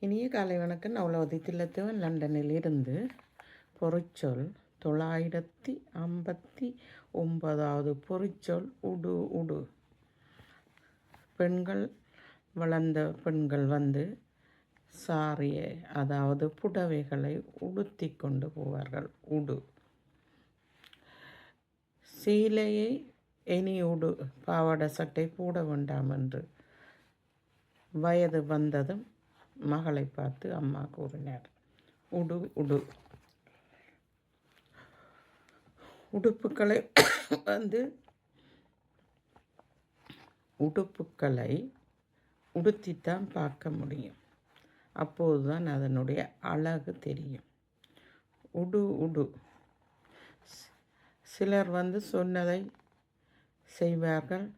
இனிய காலை வணக்கம். நவலவதி தில்லத்துவன் லண்டனில் இருந்து பொறிச்சொல் தொள்ளாயிரத்தி ஐம்பத்தி ஒன்பதாவது பொறிச்சொல். உடு உடு. பெண்கள் வளர்ந்த பெண்கள் வந்து சாரியை அதாவது புடவைகளை உடுத்தி கொண்டு போவார்கள். உடு. சீலையை இனி உடு. பாவாடை சட்டை போட வேண்டாம் என்று வயது வந்ததும் மகளை பார்த்து அம்மா கூறினார். உடு உடு. உடுப்புக்களை வந்து உடுப்புக்களை உடுத்தித்தான் பார்க்க முடியும். அப்போதுதான் அதனுடைய அழகு தெரியும். உடு உடு. சிலர் வந்து சொன்னதை செய்வார்கள்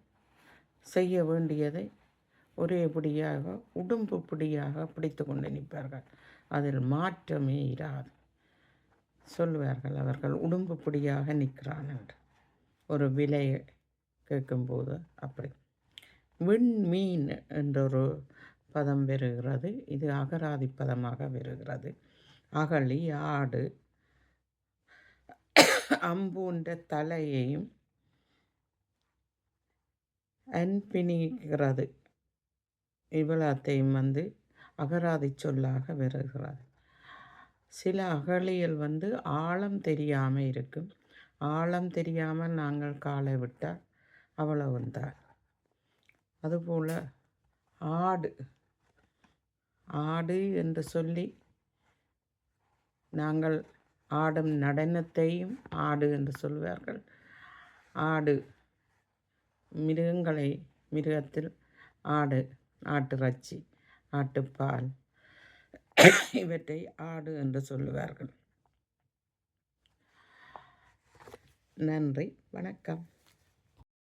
செய்ய வேண்டியதை ஒரே பிடியாக உடும்பு பிடியாக பிடித்து கொண்டு நிற்பார்கள். அதில் மாற்றமே இராது. சொல்லுவார்கள் அவர்கள் உடும்பு பிடியாக நிற்கிறான் என்று. ஒரு விலை கேட்கும்போது அப்படி. விண்மீன் என்றொரு பதம் வருகிறது. இது அகராதி பதமாக வருகிறது. அகழி ஆடு அம்புன்ற தலையையும் அன்பிணிக்கிறது இவ்வளத்தையும் வந்து அகராதி சொல்லாக வருகிறது சில அகழியல் வந்து ஆழம் தெரியாமல் இருக்கும். ஆழம் தெரியாமல் நாங்கள் காலை விட்டால் அவ்வளவுந்தான் அதுபோல் ஆடு ஆடு என்று சொல்லி நாங்கள் ஆடும் நடனத்தையும் ஆடு என்று சொல்வார்கள். ஆடு மிருகங்களை மிருகத்தில் ஆடு ஆட்டிறைச்சி ஆட்டுப்பால் இவற்றை ஆடு என்று சொல்லுவார்கள். நன்றி வணக்கம்.